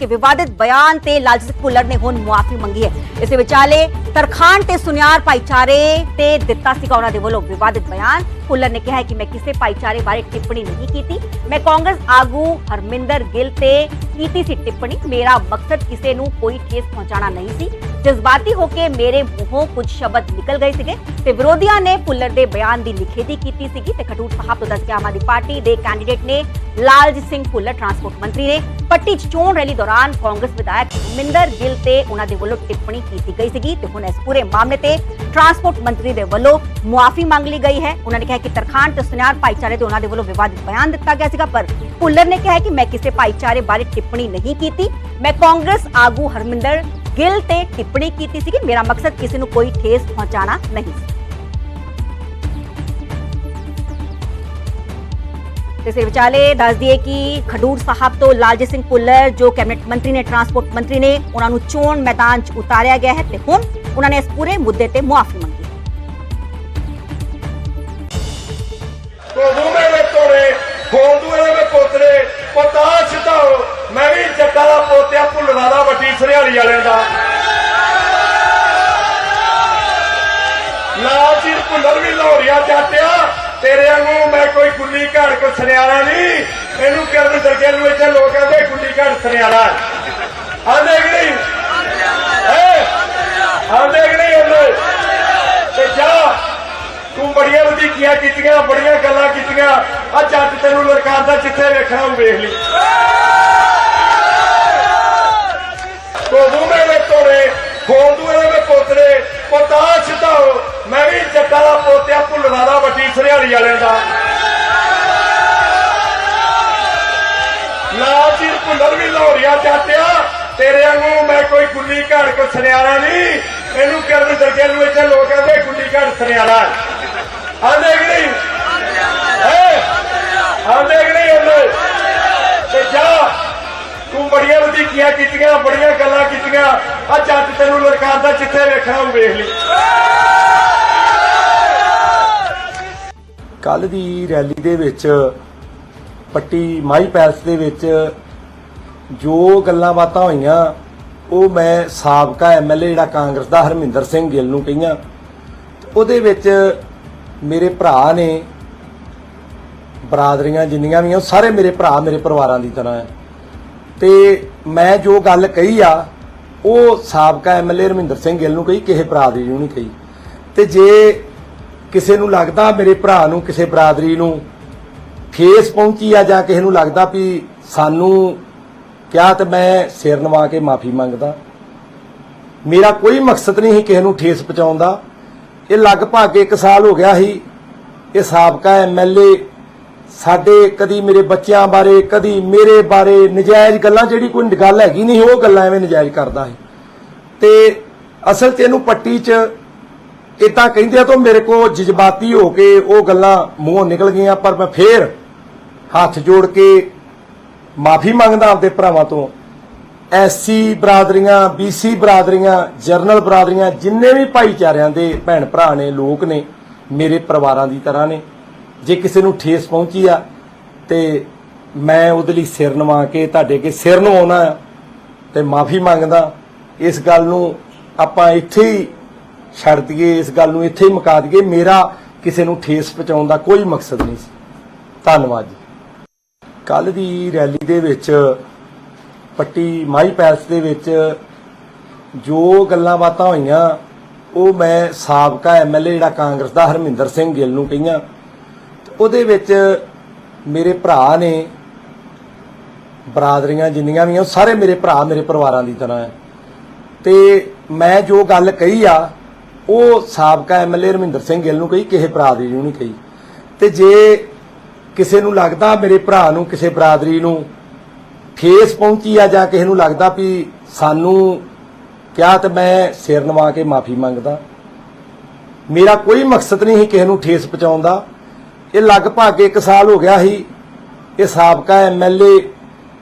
ਕਿ ਵਿਵਾਦਿਤ ਬਿਆਨ ਤੇ ਲਾਲਜੀਤ ਭੁੱਲਰ ਨੇ ਹੁਣ ਮੁਆਫੀ ਮੰਗੀ ਹੈ ਇਸੇ ਵਿਚਾਲੇ ਤਰਖਾਨ ਤੇ ਸੁਨਿਆਰ ਭਾਈਚਾਰੇ ਤੇ ਦਿੱਤਾ ਸੀਗਾ ਉਹਨਾਂ ਦੇ ਵੱਲੋਂ ਵਿਵਾਦਿਤ ਬਿਆਨ ਭੁੱਲਰ ਨੇ ਕਿਹਾ ਹੈ ਕਿ ਮੈਂ ਕਿਸੇ ਭਾਈਚਾਰੇ ਬਾਰੇ ਟਿੱਪਣੀ ਨਹੀਂ ਕੀਤੀ ਮੈਂ ਕਾਂਗਰਸ ਆਗੂ ਹਰਮਿੰਦਰ ਗਿੱਲ ਤੇ ਕੀਤੀ ਸੀ ਟਿੱਪਣੀ ਮੇਰਾ ਮਕਸਦ ਕਿਸੇ ਨੂੰ ਕੋਈ ਠੇਸ ਪਹੁੰਚਾਉਣਾ ਨਹੀਂ ਸੀ ਜਜ਼ਬਾਤੀ ਹੋ ਕੇ ਮੇਰੇ ਮੂੰਹੋਂ ਕੁਝ ਸ਼ਬਦ ਨਿਕਲ ਗਏ ਸੀਗੇ ਤੇ ਵਿਰੋਧੀਆਂ ਨੇ ਭੁੱਲਰ ਦੇ ਬਿਆਨ ਦੀ ਨਿਖੇਧੀ ਕੀਤੀ ਸੀਗੀ ਤੇ ਖਟੂਰ ਸਾਹਿਬ ਤੋਂ ਦੱਸ ਕੇ ਆਮ ਆਦਮੀ ਪਾਰਟੀ ਦੇ ਕੈਂਡੀਡੇਟ ਨੇ ਲਾਲਜੀਤ ਸਿੰਘ ਭੁੱਲਰ ਟਰਾਂਸਪੋਰਟ ਮੰਤਰੀ ਨੇ ਪੱਟੀ 'ਚ ਚੋਣ ਰੈਲੀ ਦੌਰਾਨ ਕਾਂਗਰਸ ਵਿਧਾਇਕ ਮਿੰਦਰ ਗਿੱਲ ਤੇ ਉਹਨਾਂ ਦੇ ਵੱਲੋਂ ਟਿੱਪਣੀ ਕੀਤੀ ਗਈ ਸੀਗੀ ਤੇ ਹੁਣ ਇਸ ਪੂਰੇ ਮਾਮਲੇ ਤੇ ਟਰਾਂਸਪੋਰਟ ਮੰਤਰੀ ਦੇ ਵੱਲੋਂ ਮੁਆਫੀ ਮੰਗ ਲਈ ਗਈ ਹੈ। ਉਹਨਾਂ ਨੇ ਕਿਹਾ ਕਿ ਤਰਖਾਨ ਤੇ ਸੁਨਿਆਰ ਭਾਈਚਾਰੇ ਤੇ ਉਹਨਾਂ ਦੇ ਵੱਲੋਂ ਵਿਵਾਦਿਤ ਬਿਆਨ ਦਿੱਤਾ ਗਿਆ ਸੀਗਾ, ਪਰ ਭੁੱਲਰ ਨੇ ਕਿਹਾ ਕਿ ਮੈਂ ਕਿਸੇ ਭਾਈਚਾਰੇ ਬਾਰੇ ਟਿੱਪਣੀ ਨਹੀਂ ਕੀਤੀ। ਮੈਂ ਕਾਂਗਰਸ ਆਗੂ ਹਰਮਿੰਦਰ ਗਿੱਲ ਤੇ ਟਿੱਪਣੀ ਕੀਤੀ ਸੀ ਕਿ ਮੇਰਾ ਮਕਸਦ ਕਿਸੇ ਨੂੰ ਕੋਈ ਠੇਸ ਪਹੁੰਚਾਉਣਾ ਨਹੀਂ ਸੀ। ਤੇ ਇਸ ਵਿਚਾਲੇ ਦੱਸ ਦਈਏ ਕਿ ਖਡੂਰ ਸਾਹਿਬ ਤੋਂ ਲਾਲਜੀਤ ਸਿੰਘ ਭੁੱਲਰ, ਜੋ ਕੈਬਨਿਟ ਮੰਤਰੀ ਨੇ, ਟਰਾਂਸਪੋਰਟ ਮੰਤਰੀ ਨੇ, ਉਹਨਾਂ ਨੂੰ ਚੋਣ ਮੈਦਾਨ 'ਚ ਉਤਾਰਿਆ ਗਿਆ ਹੈ ਤੇ ਹੁਣ ਉਹਨਾਂ ਨੇ ਇਸ ਪੂਰੇ ਮੁੱਦੇ ਤੇ ਮੁਆਫੀ ਮੰਗੀ। ਹੈ ਕੋਦੂਮੇ ਦੇ ਤੋੜੇ ਖੋਦੂਏ ਪੋਤਰੇ ਪਤਾ ਸਿਧਾਓ ਮੈਂ ਵੀ ਜੱਟਾਂ ਦਾ ਪੋਤਿਆ ਭੁੱਲਣਾ ਦਾ ਵੱਡੀ ਸਰਿਆਲੀ ਵਾਲਿਆਂ ਦਾ। ਲਾਲ ਜੀ ਵੀ ਲਾਹੌਰੀਆ ਜਾਟਿਆ ਤੇਰੇ ਵਾਂਗੂ ਮੈਂ ਕੋਈ ਗੁੱਲੀ ਘਾੜ ਕੋ ਸੁਨਿਆਰਾ ਨਹੀਂ। ਇਹਨੂੰ ਕਰਨ ਦਰਜੇ ਨੂੰ ਇੱਥੇ ਲੋਕ ਕਹਿੰਦੇ ਗੁੱਲੀ ਘਾੜ ਸੁਨਿਆਰਾ। ਆਂਦੇ ਕਿ ਨਹੀਂ? ਹੈ? ਆਂਦੇ ਕਿ ਨਹੀਂ ਆਂਦੇ ਤੇ ਜਾ, ਤੂੰ ਬੜੀਆਂ ਵਧੀਕੀਆਂ ਕੀਤੀਆਂ, ਬੜੀਆਂ ਗੱਲਾਂ ਕੀਤੀਆਂ। ਆ ਜੱਟ ਤੈਨੂੰ ਲੜਕਾਉਂਦਾ ਜਿੱਥੇ ਵੇਖਣਾ, ਉਹ ਵੇਖ ਲਈ ਕੋਦੂਮੇ ਦੇ ਤੋੜੇ ਖੋਦੂਏ ਦੇ ਪੋਤਰੇ ਪਤਾ ਸਿਧਾਓ ਮੈਂ ਵੀ ਜੱਟਾਂ ਦਾ ਪੋਤਿਆ ਭੁੱਲਣਾ ਦਾ ਵੱਡੀ ਸਰਿਆਲੀ ਵਾਲਿਆਂ ਦਾ। ਲਾਲ ਭੁੱਲਰ ਵੀ ਲਾਹੌਰੀਆ ਜਾਟਿਆ ਤੇਰੇ ਵਾਂਗੂ ਮੈਂ ਕੋਈ ਗੁੱਲੀ ਘਾੜ ਕੋ ਸੁਨਿਆਰਾ ਨਹੀਂ। ਇਹਨੂੰ ਕਰਨ ਦਰਜੇ ਨੂੰ ਇੱਥੇ ਲੋਕ ਕਹਿੰਦੇ ਗੁੱਲੀ ਘਾੜ ਸੁਨਿਆਰਾ। ਆਂਦੇ ਕਿ ਨਹੀਂ? ਹੈ? ਆਂਦੇ ਕਿ ਨਹੀਂ ਆਂਦੇ ਤੇ ਜਾ, ਤੂੰ ਬੜੀਆਂ ਵਧੀਕੀਆਂ ਕੀਤੀਆਂ, ਬੜੀਆਂ ਗੱਲਾਂ ਕੀਤੀਆਂ। ਆ ਜੱਟ ਤੈਨੂੰ ਲੜਕਾਉਂਦਾ ਜਿੱਥੇ ਵੇਖਣਾ ਉਹ ਵੇਖ ਲਈ। ਕੱਲ ਦੀ ਰੈਲੀ ਦੇ ਵਿੱਚ, ਪੱਟੀ ਮਾਈ ਪੈਲਸ ਦੇ ਵਿੱਚ ਜੋ ਗੱਲਾਂ ਬਾਤਾਂ ਹੋਈਆਂ, ਉਹ ਮੈਂ ਸਾਬਕਾ ਐਮਐਲਏ ਜਿਹੜਾ ਕਾਂਗਰਸ ਦਾ ਹਰਮਿੰਦਰ ਸਿੰਘ ਗਿੱਲ ਨੂੰ ਕਹੀਆਂ। ਉਹਦੇ ਵਿੱਚ ਮੇਰੇ ਭਰਾ ਨੇ ਬਰਾਦਰੀਆਂ ਜਿੰਨੀਆਂ ਵੀ ਆ, ਉਹ ਸਾਰੇ ਮੇਰੇ ਭਰਾ ਮੇਰੇ ਪਰਿਵਾਰਾਂ ਦੀ ਤਰ੍ਹਾਂ ਹੈ। ਤੇ ਮੈਂ ਜੋ ਗੱਲ ਕਹੀ ਆ, ਉਹ ਸਾਬਕਾ ਐਮਐਲਏ ਹਰਮਿੰਦਰ ਸਿੰਘ ਗਿੱਲ ਨੂੰ ਕਹੀ, ਕਿਸੇ ਬਰਾਦਰੀ ਨੂੰ ਨਹੀਂ ਕਹੀ। ਤੇ ਜੇ ਕਿਸੇ ਨੂੰ ਲੱਗਦਾ ਮੇਰੇ ਭਰਾ ਨੂੰ, ਕਿਸੇ ਬਰਾਦਰੀ ਨੂੰ ਠੇਸ ਪਹੁੰਚੀ ਆ ਜਾਂ ਕਿਸੇ ਨੂੰ ਲੱਗਦਾ ਵੀ ਸਾਨੂੰ ਕਿਹਾ ਤੇ ਮੈਂ ਸਿਰ ਨਵਾ ਕੇ ਮਾਫੀ ਮੰਗਦਾ। ਮੇਰਾ ਕੋਈ ਮਕਸਦ ਨਹੀਂ ਸੀ ਕਿਸੇ ਨੂੰ ਠੇਸ ਪਹੁੰਚਾਉਣ ਦਾ। ਇਹ ਲਗਭਗ 1 ਸਾਲ ਹੋ ਗਿਆ ਸੀ। ਇਹ ਸਾਬਕਾ ਐਮਐਲਏ ਸਾਡੇ ਕਦੀ ਮੇਰੇ ਬੱਚਿਆਂ ਬਾਰੇ, ਕਦੀ ਮੇਰੇ ਬਾਰੇ ਨਜਾਇਜ਼ ਗੱਲਾਂ, ਜਿਹੜੀ ਕੋਈ ਗੱਲ ਹੈਗੀ ਨਹੀਂ, ਉਹ ਗੱਲਾਂ ਐਵੇਂ ਨਜਾਇਜ਼ ਕਰਦਾ ਹੈ ਤੇ ਅਸਲ 'ਚ ਇਹਨੂੰ ਪੱਟੀ 'ਚ ਇਦਾਂ ਕਹਿੰਦੇ ਆ, ਤਾਂ ਮੇਰੇ ਕੋ ਜਜ਼ਬਾਤੀ ਹੋ ਕੇ ਉਹ ਗੱਲਾਂ ਮੂੰਹੋਂ ਨਿਕਲ ਗਈਆਂ, ਪਰ ਮੈਂ ਫੇਰ ਹੱਥ ਜੋੜ ਕੇ ਮਾਫੀ ਮੰਗਦਾ ਆਪਦੇ ਭਰਾਵਾਂ ਤੋਂ। ਐਸਸੀ ਬਰਾਦਰੀਆਂ ਬੀਸੀ ਬਰਾਦਰੀਆਂ, ਜਰਨਲ ਬਰਾਦਰੀਆਂ, ਜਿੰਨੇ ਵੀ ਭਾਈਚਾਰਿਆਂ ਦੇ ਭੈਣ ਭਰਾ ਨੇ, ਲੋਕ ਨੇ, ਮੇਰੇ ਪਰਿਵਾਰਾਂ ਦੀ ਤਰ੍ਹਾਂ ਨੇ, ਜੇ ਕਿਸੇ ਨੂੰ ਠੇਸ ਪਹੁੰਚੀ ਆ, ਤੇ ਮੈਂ ਉਹਦੇ ਲਈ ਸਿਰ ਨਵਾ ਕੇ, ਤੁਹਾਡੇ ਅੱਗੇ ਸਿਰ ਨੂੰ ਨਵਾਉਣਾ ਤੇ ਮਾਫੀ ਮੰਗਦਾ। ਇਸ ਗੱਲ ਨੂੰ ਆਪਾਂ ਇੱਥੇ ਹੀ ਛੱਡ ਦਈਏ, ਇਸ ਗੱਲ ਨੂੰ ਇੱਥੇ ਹੀ ਮੁਕਾ ਦਈਏ। ਮੇਰਾ ਕਿਸੇ ਨੂੰ ਠੇਸ ਪਹੁੰਚਾਉਣ ਦਾ ਕੋਈ ਮਕਸਦ ਨਹੀਂ ਸੀ। ਧੰਨਵਾਦ ਜੀ। ਕੱਲ ਦੀ ਰੈਲੀ ਦੇ ਵਿੱਚ, ਪੱਟੀ ਮਾਈ ਪੈਲਸ ਦੇ ਵਿੱਚ ਜੋ ਗੱਲਾਂ ਬਾਤਾਂ ਹੋਈਆਂ, ਉਹ ਮੈਂ ਸਾਬਕਾ ਐਮਐਲਏ ਜਿਹੜਾ ਕਾਂਗਰਸ ਦਾ ਹਰਮਿੰਦਰ ਸਿੰਘ ਗਿੱਲ ਨੂੰ ਕਹੀਆਂ। ਉਹਦੇ ਵਿੱਚ ਮੇਰੇ ਭਰਾ ਨੇ ਬਰਾਦਰੀਆਂ ਜਿੰਨੀਆਂ ਵੀ ਆ, ਉਹ ਸਾਰੇ ਮੇਰੇ ਭਰਾ ਮੇਰੇ ਪਰਿਵਾਰਾਂ ਦੀ ਤਰ੍ਹਾਂ ਹੈ ਤੇ ਮੈਂ ਜੋ ਗੱਲ ਕਹੀ ਆ ਉਹ ਸਾਬਕਾ ਐਮਐਲਏ ਰਮਿੰਦਰ ਸਿੰਘ ਗਿੱਲ ਨੂੰ ਕਹੀ, ਕਿਸੇ ਬਰਾਦਰੀ ਨੂੰ ਨਹੀਂ ਕਹੀ। ਤੇ ਜੇ ਕਿਸੇ ਨੂੰ ਲੱਗਦਾ ਮੇਰੇ ਭਰਾ ਨੂੰ, ਕਿਸੇ ਬਰਾਦਰੀ ਨੂੰ ਠੇਸ ਪਹੁੰਚੀ ਆ ਜਾਂ ਕਿਸੇ ਨੂੰ ਲੱਗਦਾ ਵੀ ਸਾਨੂੰ ਕਿਹਾ ਤੇ ਮੈਂ ਸਿਰ ਨਵਾ ਕੇ ਮਾਫੀ ਮੰਗਦਾ, ਮੇਰਾ ਕੋਈ ਮਕਸਦ ਨਹੀਂ ਸੀ ਕਿਸੇ ਨੂੰ ਠੇਸ ਪਹੁੰਚਾਉਣ ਦਾ। ਇਹ ਲਗਭਗ 1 ਸਾਲ ਹੋ ਗਿਆ ਸੀ, ਇਹ ਸਾਬਕਾ ਐਮਐਲਏ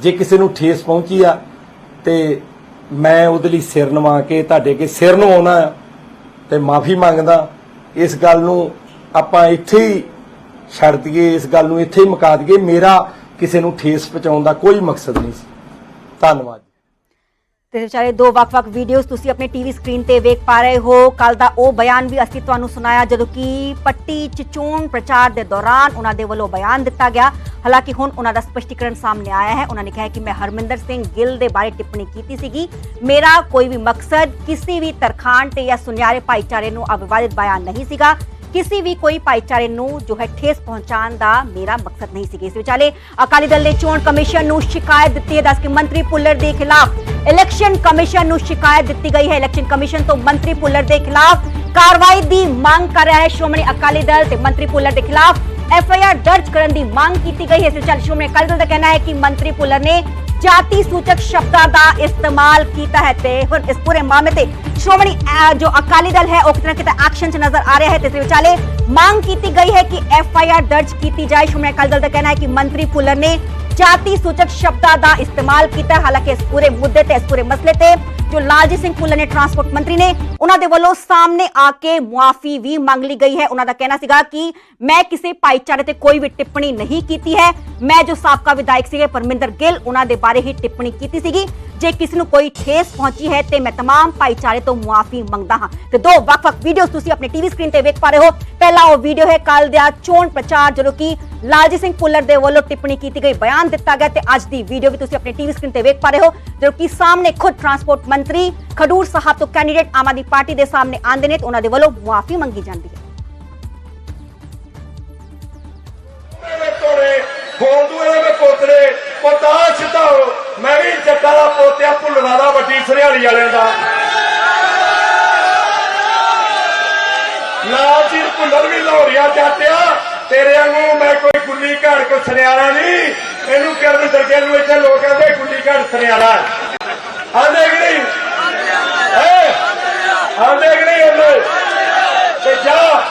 ਜੇ ਕਿਸੇ ਨੂੰ ਠੇਸ ਪਹੁੰਚੀ ਆ, ਤੇ ਮੈਂ ਉਹਦੇ ਲਈ ਸਿਰ ਨਵਾ ਕੇ ਤੁਹਾਡੇ ਅੱਗੇ ਸਿਰ ਨੂੰ ਆਉਣਾ ਆ, ਤੇ ਮਾਫੀ ਮੰਗਦਾ। ਇਸ ਗੱਲ ਨੂੰ ਆਪਾਂ ਇੱਥੇ ਹੀ ਛੱਡ ਦਈਏ, ਇਸ ਗੱਲ ਨੂੰ ਇੱਥੇ ਹੀ ਮੁਕਾ ਦਈਏ। ਮੇਰਾ ਕਿਸੇ ਨੂੰ ਠੇਸ ਪਹੁੰਚਾਉਣ ਦਾ ਕੋਈ ਮਕਸਦ ਨਹੀਂ ਸੀ। ਧੰਨਵਾਦ ਤੇ ਵਿਚਾਰੇ ਦੋ ਵੱਖ-ਵੱਖ ਵੀਡੀਓਜ਼ ਤੁਸੀਂ ਆਪਣੇ ਟੀਵੀ ਸਕਰੀਨ ਤੇ ਵੇਖ ਪਾ ਰਹੇ ਹੋ। ਕੱਲ ਦਾ ਉਹ ਬਿਆਨ ਵੀ ਅਸੀਂ ਤੁਹਾਨੂੰ ਸੁਣਾਇਆ, ਜਦੋਂ ਕਿ ਪੱਟੀ ਚ ਚੋਣ ਪ੍ਰਚਾਰ ਦੇ ਦੌਰਾਨ ਉਹਨਾਂ ਦੇ ਵੱਲੋਂ ਬਿਆਨ ਦਿੱਤਾ ਗਿਆ। ਹਾਲਾਂਕਿ ਹੁਣ ਉਹਨਾਂ ਦਾ ਸਪਸ਼ਟੀਕਰਨ ਸਾਹਮਣੇ ਆਇਆ ਹੈ। ਉਹਨਾਂ ਨੇ ਕਿਹਾ ਕਿ ਮੈਂ ਹਰਮਿੰਦਰ ਸਿੰਘ ਗਿੱਲ ਦੇ ਬਾਰੇ ਟਿੱਪਣੀ ਕੀਤੀ ਸੀਗੀ। ਮੇਰਾ ਕੋਈ ਵੀ ਮਕਸਦ ਕਿਸੇ ਵੀ ਤਰਖਾਣ ਤੇ ਜਾਂ ਸੁਨਿਆਰੇ ਭਾਈਚਾਰੇ ਨੂੰ ਅਵਿਵਾਦਿਤ ਬਿਆਨ ਨਹੀਂ ਸੀਗਾ। ਕਿਸੇ ਵੀ ਕੋਈ ਭਾਈਚਾਰੇ ਨੂੰ ਜੋ ਹੈ ਠੇਸ ਪਹੁੰਚਾਉਣ ਦਾ ਮੇਰਾ ਮਕਸਦ ਨਹੀਂ ਸੀ ਇਸ ਵਿਚਾਲੇ ਅਕਾਲੀ ਦਲ ਨੇ ਚੋਣ ਕਮਿਸ਼ਨ ਨੂੰ ਸ਼ਿਕਾਇਤ ਦਿੱਤੀ ਹੈ। ਦੱਸ ਕਿ ਮੰਤਰੀ ਪੁੱਲਰ ਦੇ ਖਿਲਾਫ ਇਲੈਕਸ਼ਨ ਕਮਿਸ਼ਨ ਨੂੰ ਸ਼ਿਕਾਇਤ ਦਿੱਤੀ ਗਈ ਹੈ। ਇਲੈਕਸ਼ਨ ਕਮਿਸ਼ਨ ਤੋਂ ਮੰਤਰੀ ਪੁੱਲਰ ਦੇ ਖਿਲਾਫ ਕਾਰਵਾਈ ਦੀ ਮੰਗ ਕਰ ਰਿਹਾ ਹੈ। ਸ਼੍ਰੋਮਣੀ ਅਕਾਲੀ ਦਲ ਤੇ ਮੰਤਰੀ ਪੁੱਲਰ ਦੇ ਖਿਲਾਫ ਐਫ ਆਈ ਆਰ ਦਰਜ ਕਰਨ ਦੀ ਮੰਗ ਕੀਤੀ ਗਈ ਹੈ। ਇਸ ਵਿਚਾਲੇ ਸ਼੍ਰੋਮਣੀ ਅਕਾਲੀ ਦਲ ਦਾ ਕਹਿਣਾ ਹੈ ਕਿ ਮੰਤਰੀ ਪੁੱਲਰ ਨੇ ਜਾਤੀ ਸੂਚਕ ਸ਼ਬਦਾਂ ਦਾ ਇਸਤੇਮਾਲ ਕੀਤਾ ਹੈ ਤੇ ਹੁਣ ਇਸ ਪੂਰੇ ਮਾਮਲੇ ਤੇ ਸ਼੍ਰੋਮਣੀ ਅਹ, ਜੋ ਅਕਾਲੀ ਦਲ ਹੈ ਉਹ ਕਿਤੇ ਨਾ ਕਿਤੇ ਐਕਸ਼ਨ 'ਚ ਨਜ਼ਰ ਆ ਰਿਹਾ ਹੈ ਤੇ ਇਸ ਵਿਚਾਲੇ ਮੰਗ ਕੀਤੀ ਗਈ ਹੈ ਕਿ ਐਫ ਆਈ ਆਰ ਦਰਜ ਕੀਤੀ ਜਾਏ ਸ਼੍ਰੋਮਣੀ ਅਕਾਲੀ ਦਲ ਦਾ ਕਹਿਣਾ ਹੈ ਕਿ ਮੰਤਰੀ ਪੁੱਲਰ ਨੇ ਜਾਤੀ ਸੂਚਕ ਸ਼ਬਦਾਂ ਦਾ ਇਸਤੇਮਾਲ ਕੀਤਾ ਹੈ। ਹਾਲਾਂਕਿ ਇਸ ਪੂਰੇ ਮੁੱਦੇ ਤੇ ਇਸ ਪੂਰੇ ਮਸਲੇ ਤੇ ਜੋ ਲਾਲਜੀਤ ਸਿੰਘ ਭੁੱਲਰ ਨੇ ਟਰਾਂਸਪੋਰਟ ਮੰਤਰੀ ਨੇ ਉਹਨਾਂ ਦੇ ਵੱਲੋਂ ਸਾਹਮਣੇ ਆ ਕੇ ਮੁਆਫੀ ਵੀ ਮੰਗ ਲਈ ਗਈ ਹੈ ਉਹਨਾਂ ਦਾ ਕਹਿਣਾ ਸੀਗਾ ਕਿ ਮੈਂ ਕਿਸੇ ਭਾਈਚਾਰੇ ਤੇ ਕੋਈ ਵੀ ਟਿੱਪਣੀ ਨਹੀਂ ਕੀਤੀ ਹੈ ਮੈਂ ਜੋ ਸਾਬਕਾ ਵਿਧਾਇਕ ਸੀਗੇ ਪਰਮਿੰਦਰ ਗਿੱਲ ਉਹਨਾਂ ਦੇ ਬਾਰੇ ਹੀ ਟਿੱਪਣੀ ਕੀਤੀ ਸੀਗੀ ਜੇ ਕਿਸੇ ਨੂੰ ਕੋਈ ਠੇਸ ਪਹੁੰਚੀ ਹੈ ਤੇ ਮੈਂ तमाम ਭਾਈਚਾਰੇ ਤੋਂ ਮੁਆਫੀ ਮੰਗਦਾ ਹਾਂ ਤੇ ਦੋ ਵੱਖ-ਵੱਖ ਵੀਡੀਓਜ਼ ਤੁਸੀਂ ਆਪਣੇ ਟੀਵੀ ਸਕਰੀਨ ਤੇ ਵੇਖ ਪਾ ਰਹੇ ਹੋ ਪਹਿਲਾ ਉਹ ਵੀਡੀਓ ਹੈ ਕੱਲ ਦਾ ਚੋਣ ਪ੍ਰਚਾਰ ਜਦੋਂ ਕਿ ਲਾਲਜੀਤ ਸਿੰਘ ਭੁੱਲਰ ਦੇ ਵੱਲੋਂ ਟਿੱਪਣੀ ਕੀਤੀ ਗਈ ਬਿਆਨ ਦਿੱਤਾ ਗਿਆ ਤੇ ਅੱਜ ਦੀ ਵੀਡੀਓ ਵੀ ਤੁਸੀਂ ਆਪਣੇ ਟੀਵੀ ਸਕਰੀਨ ਤੇ ਵੇਖ ਪਾ ਰਹੇ ਹੋ ਜਦੋਂ ਕਿ ਸਾਹਮਣੇ ਖੁਦ ਟਰਾਂਸਪੋਰਟ ਮੰਤਰੀ ਖਡੂਰ ਸਾਹਿਬ ਤੋਂ ਕੈਂਡੀਡੇਟ ਆਮ ਆਦਮੀ ਪਾਰਟੀ ਦੇ ਸਾਹਮਣੇ ਆਂਦੇ ਨੇ ਤੇ ਉਹਨਾਂ ਦੇ ਵੱਲੋਂ ਮੁਆਫੀ ਮੰਗੀ ਜਾਂਦੀ ਹੈ। ਮੇਰੇ ਤੋੜੇ ਖੋਲ ਦੂ ਇਹਦੇ ਵਿੱਚ ਪੋਤਰੇ ਪਤਾ ਸਿੱਧਾਓ ਮੈਂ ਵੀ ਜੱਟਾਂ ਦਾ ਪੋਤਿਆ ਭੁੱਲਣਾ ਦਾ ਵੱਡੀ ਸਰਿਆਲੀ ਵਾਲਿਆਂ ਦਾ। ਲਾਲ ਜੀ ਭੁੱਲਰ ਵੀ ਲਾਹੌਰੀਆ ਜਾਤਿਆ। ਤੇਰੇ ਵਾਂਗੂ ਮੈਂ ਕੋਈ ਗੁੱਲੀ ਘਾੜ ਕੋ ਸੁਨਿਆਰਾ ਨਹੀਂ। ਇਹਨੂੰ ਕਰਨ ਦਰਗੇ ਨੂੰ ਇੱਥੇ ਲੋਕ ਕਹਿੰਦੇ ਗੁੱਲੀ ਘਾੜ ਸੁਨਿਆਰਾ। ਆਂਦੇ ਕਿ ਨਹੀਂ? ਹੈ? ਆਂਦੇ ਕਿ ਨਹੀਂ ਆਂਦੇ ਤੇ ਜਾ,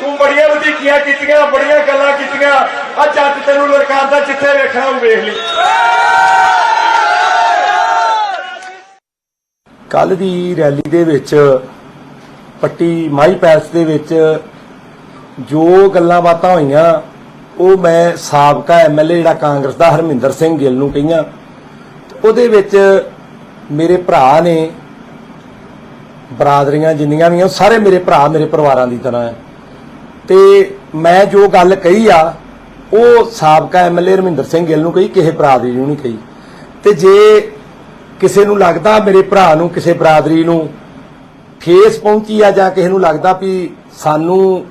ਤੂੰ ਬੜੀਆਂ ਵਧੀਕੀਆਂ ਕੀਤੀਆਂ, ਬੜੀਆਂ ਗੱਲਾਂ ਕੀਤੀਆਂ। ਆ ਜੱਜ ਤੈਨੂੰ ਲੜਕਾਉਂਦਾ ਜਿੱਥੇ ਵੇਖਣਾ, ਉਹ ਵੇਖ ਲਈ। ਕੱਲ ਦੀ ਰੈਲੀ ਦੇ ਵਿੱਚ, ਪੱਟੀ ਮਾਈ ਪੈਲਸ ਦੇ ਵਿੱਚ ਜੋ ਗੱਲਾਂ ਬਾਤਾਂ ਹੋਈਆਂ, ਉਹ ਮੈਂ ਸਾਬਕਾ ਐਮਐਲਏ ਜਿਹੜਾ ਕਾਂਗਰਸ ਦਾ ਹਰਮਿੰਦਰ ਸਿੰਘ ਗਿੱਲ ਨੂੰ ਕਹੀਆਂ। ਉਹਦੇ ਵਿੱਚ ਮੇਰੇ ਭਰਾ ਨੇ ਬਰਾਦਰੀਆਂ ਜਿੰਨੀਆਂ ਵੀ ਆ, ਉਹ ਸਾਰੇ ਮੇਰੇ ਭਰਾ ਮੇਰੇ ਪਰਿਵਾਰਾਂ ਦੀ ਤਰ੍ਹਾਂ ਹੈ। ਤੇ ਮੈਂ ਜੋ ਗੱਲ ਕਹੀ ਆ, ਉਹ ਸਾਬਕਾ ਐਮਐਲਏ ਰਮਿੰਦਰ ਸਿੰਘ ਗਿੱਲ ਨੂੰ ਕਹੀ, ਕਿਸੇ ਬਰਾਦਰੀ ਨੂੰ ਨਹੀਂ ਕਹੀ। ਤੇ ਜੇ ਕਿਸੇ ਨੂੰ ਲੱਗਦਾ ਮੇਰੇ ਭਰਾ ਨੂੰ, ਕਿਸੇ ਬਰਾਦਰੀ ਨੂੰ ਠੇਸ ਪਹੁੰਚੀ ਆ ਜਾਂ ਕਿਸੇ ਨੂੰ ਲੱਗਦਾ ਵੀ ਸਾਨੂੰ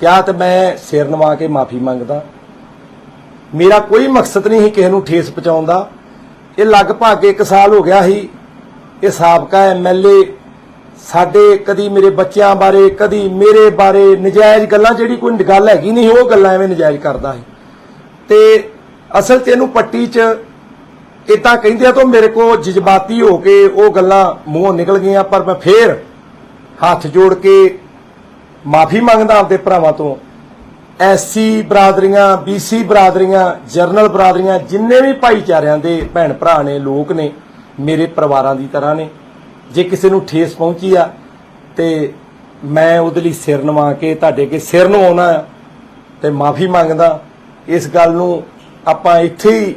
ਕਿਹਾ ਤੇ ਮੈਂ ਸਿਰ ਨਵਾ ਕੇ ਮਾਫੀ ਮੰਗਦਾ, ਮੇਰਾ ਕੋਈ ਮਕਸਦ ਨਹੀਂ ਸੀ ਕਿਸੇ ਨੂੰ ਠੇਸ ਪਹੁੰਚਾਉਣ ਦਾ। ਇਹ ਲਗਭਗ 1 ਸਾਲ ਹੋ ਗਿਆ ਸੀ। ਇਹ ਸਾਬਕਾ ਐਮਐਲਏ ਸਾਡੇ ਕਦੀ ਮੇਰੇ ਬੱਚਿਆਂ ਬਾਰੇ, ਕਦੀ ਮੇਰੇ ਬਾਰੇ ਨਜਾਇਜ਼ ਗੱਲਾਂ, ਜਿਹੜੀ ਕੋਈ ਗੱਲ ਹੈਗੀ ਨਹੀਂ, ਉਹ ਗੱਲਾਂ ਐਵੇਂ ਨਜਾਇਜ਼ ਕਰਦਾ ਸੀ। ਤੇ ਅਸਲ 'ਚ ਇਹਨੂੰ ਪੱਟੀ 'ਚ ਇਦਾਂ ਕਹਿੰਦੇ ਆ, ਤਾਂ ਮੇਰੇ ਕੋ ਜਜ਼ਬਾਤੀ ਹੋ ਕੇ ਉਹ ਗੱਲਾਂ ਮੂੰਹੋਂ ਨਿਕਲ ਗਈਆਂ, ਪਰ ਮੈਂ ਫੇਰ ਹੱਥ ਜੋੜ ਕੇ ਮਾਫੀ ਮੰਗਦਾ ਆਪਦੇ ਭਰਾਵਾਂ ਤੋਂ। ਐਸਸੀ ਬਰਾਦਰੀਆਂ ਬੀਸੀ ਬਰਾਦਰੀਆਂ, ਜਰਨਲ ਬਰਾਦਰੀਆਂ, ਜਿੰਨੇ ਵੀ ਭਾਈਚਾਰਿਆਂ ਦੇ ਭੈਣ ਭਰਾ ਨੇ, ਲੋਕ ਨੇ, ਮੇਰੇ ਪਰਿਵਾਰਾਂ ਦੀ ਤਰ੍ਹਾਂ ਨੇ, ਜੇ ਕਿਸੇ ਨੂੰ ਠੇਸ ਪਹੁੰਚੀ ਆ, ਤੇ ਮੈਂ ਉਹਦੇ ਲਈ ਸਿਰ ਨਵਾ ਕੇ, ਤੁਹਾਡੇ ਅੱਗੇ ਸਿਰ ਨੂੰ ਆਉਣਾ ਆ, ਤੇ ਮਾਫੀ ਮੰਗਦਾ, ਇਸ ਗੱਲ ਨੂੰ ਆਪਾਂ ਇੱਥੇ ਹੀ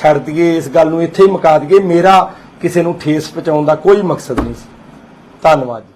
ਛੱਡ ਦਈਏ, ਇਸ ਗੱਲ ਨੂੰ ਇੱਥੇ ਹੀ ਮੁਕਾ ਦਈਏ, ਮੇਰਾ ਕਿਸੇ ਨੂੰ ਠੇਸ ਪਹੁੰਚਾਉਣ ਦਾ ਕੋਈ ਮਕਸਦ ਨਹੀਂ ਸੀ। ਧੰਨਵਾਦ ਜੀ।